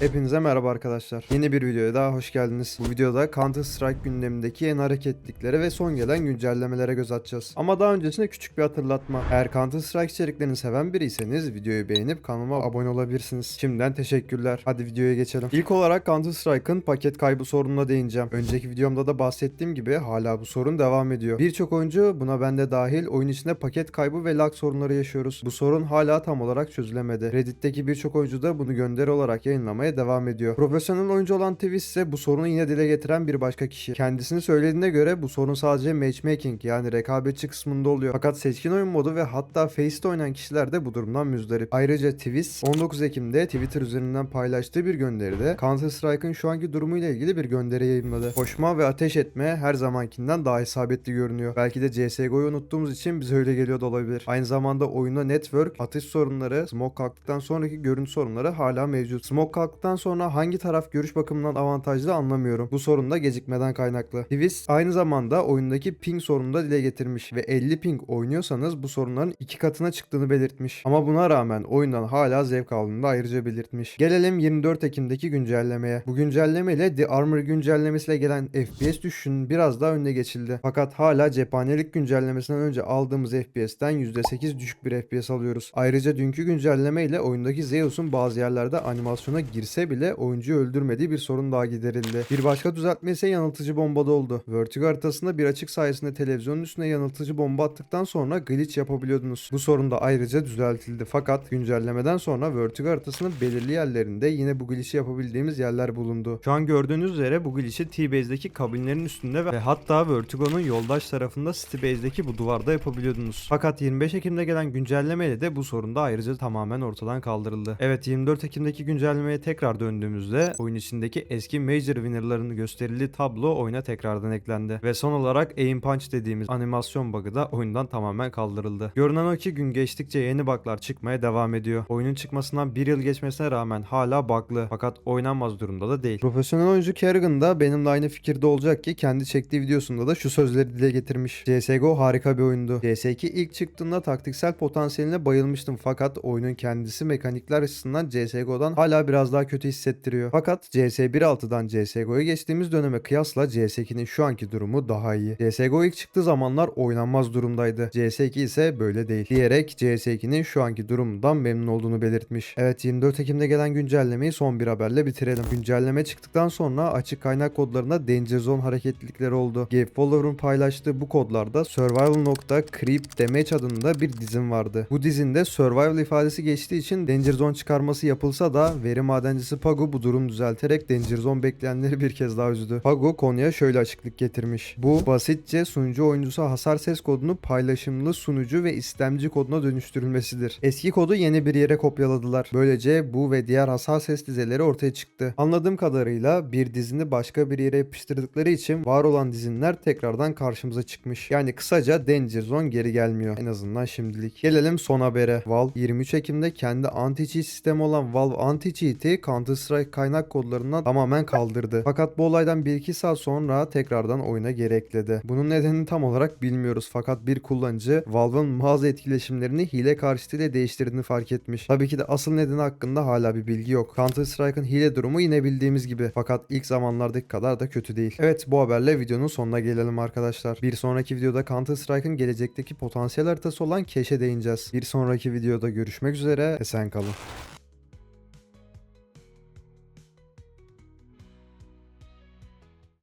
Hepinize merhaba arkadaşlar. Yeni bir videoya daha hoş geldiniz. Bu videoda Counter Strike gündemindeki yeni hareketliklere ve son gelen güncellemelere göz atacağız. Ama daha öncesinde küçük bir hatırlatma. Eğer Counter Strike içeriklerini seven biriyseniz videoyu beğenip kanalıma abone olabilirsiniz. Şimdiden teşekkürler. Hadi videoya geçelim. İlk olarak Counter Strike'ın paket kaybı sorununa değineceğim. Önceki videomda da bahsettiğim gibi hala bu sorun devam ediyor. Birçok oyuncu buna ben de dahil oyun içinde paket kaybı ve lag sorunları yaşıyoruz. Bu sorun hala tam olarak çözülemedi. Reddit'teki birçok oyuncu da bunu gönderi olarak yayınlamaya devam ediyor. Profesyonel oyuncu olan Twist ise bu sorunu yine dile getiren bir başka kişi. Kendisini söylediğine göre bu sorun sadece matchmaking yani rekabetçi kısmında oluyor. Fakat seçkin oyun modu ve hatta Face'te oynayan kişiler de bu durumdan müzdarip. Ayrıca Twist 19 Ekim'de Twitter üzerinden paylaştığı bir gönderide Counter Strike'ın şu anki durumuyla ilgili bir gönderi yayınladı. Koşma ve ateş etme her zamankinden daha isabetli görünüyor. Belki de CSGO'yu unuttuğumuz için bize öyle geliyor da olabilir. Aynı zamanda oyunda network, atış sorunları, smoke kalktıktan sonraki görüntü sorunları hala mevcut. Smoke kalktıktan sonra hangi taraf görüş bakımından avantajlı anlamıyorum. Bu sorun da gecikmeden kaynaklı. Twist aynı zamanda oyundaki ping sorununu da dile getirmiş ve 50 ping oynuyorsanız bu sorunların iki katına çıktığını belirtmiş. Ama buna rağmen oyundan hala zevk aldığını da ayrıca belirtmiş. Gelelim 24 Ekim'deki güncellemeye. Bu güncelleme ile The Armor güncellemesiyle gelen FPS düşüşünün biraz daha önüne geçildi. Fakat hala cephanelik güncellemesinden önce aldığımız FPS'ten %8 düşük bir FPS alıyoruz. Ayrıca dünkü güncelleme ile oyundaki Zeus'un bazı yerlerde animasyona girse bile oyuncuyu öldürmediği bir sorun daha giderildi. Bir başka düzeltme ise yanıltıcı bombada oldu. Vertigo haritasında bir açık sayesinde televizyonun üstüne yanıltıcı bomba attıktan sonra glitch yapabiliyordunuz. Bu sorun da ayrıca düzeltildi. Fakat güncellemeden sonra Vertigo haritasının belirli yerlerinde yine bu glitch'i yapabildiğimiz yerler bulundu. Şu an gördüğünüz üzere bu glitch'i T-Base'deki kabinlerin üstünde ve hatta Vertigo'nun yoldaş tarafında City Base'deki bu duvarda yapabiliyordunuz. Fakat 25 Ekim'de gelen güncellemeyle de bu sorun da ayrıca tamamen ortadan kaldırıldı. Evet 24 Ekim'deki güncellemeye tekrar döndüğümüzde oyun içindeki eski Major Winner'ların gösterildiği tablo oyuna tekrardan eklendi. Ve son olarak Aim Punch dediğimiz animasyon bug'ı da oyundan tamamen kaldırıldı. Görünen o ki gün geçtikçe yeni bug'lar çıkmaya devam ediyor. Oyunun çıkmasından bir yıl geçmesine rağmen hala bug'lı fakat oynanmaz durumda da değil. Profesyonel oyuncu Kerrigan da benimle aynı fikirde olacak ki kendi çektiği videosunda da şu sözleri dile getirmiş. CSGO harika bir oyundu. CS2 ilk çıktığında taktiksel potansiyeline bayılmıştım fakat oyunun kendisi mekanikler açısından CSGO'dan hala biraz daha kötü hissettiriyor. Fakat CS 1.6'dan CSGO'ya geçtiğimiz döneme kıyasla CS2'nin şu anki durumu daha iyi. CSGO ilk çıktığı zamanlar oynanmaz durumdaydı. CS2 ise böyle değil. Diyerek CS2'nin şu anki durumundan memnun olduğunu belirtmiş. Evet 24 Ekim'de gelen güncellemeyi son bir haberle bitirelim. Güncelleme çıktıktan sonra açık kaynak kodlarında Danger Zone hareketlilikleri oldu. Gabe Follower'ın paylaştığı bu kodlarda Survival.creep Damage adında bir dizin vardı. Bu dizinde Survival ifadesi geçtiği için Danger Zone çıkarması yapılsa da veri madencisi Pago bu durum düzelterek Danger Zone bekleyenleri bir kez daha üzdü. Pago konuya şöyle açıklık getirmiş. Bu basitçe sunucu oyuncusu hasar ses kodunu paylaşımlı sunucu ve istemci koduna dönüştürülmesidir. Eski kodu yeni bir yere kopyaladılar. Böylece bu ve diğer hasar ses dizeleri ortaya çıktı. Anladığım kadarıyla bir dizini başka bir yere yapıştırdıkları için var olan dizinler tekrardan karşımıza çıkmış. Yani kısaca Danger Zone geri gelmiyor. En azından şimdilik. Gelelim son habere. Valve 23 Ekim'de kendi anti-cheat sistemi olan Valve Anti-Cheat'i Counter-Strike kaynak kodlarından tamamen kaldırdı. Fakat bu olaydan 1-2 saat sonra tekrardan oyuna geri ekledi. Bunun nedenini tam olarak bilmiyoruz fakat bir kullanıcı Valve'ın mağaza etkileşimlerini hile karşıtıyla değiştirdiğini fark etmiş. Tabii ki de asıl nedeni hakkında hala bir bilgi yok. Counter Strike'ın hile durumu yine bildiğimiz gibi fakat ilk zamanlardaki kadar da kötü değil. Evet bu haberle videonun sonuna gelelim arkadaşlar. Bir sonraki videoda Counter Strike'ın gelecekteki potansiyel haritası olan Keş'e değineceğiz. Bir sonraki videoda görüşmek üzere. Esen kalın.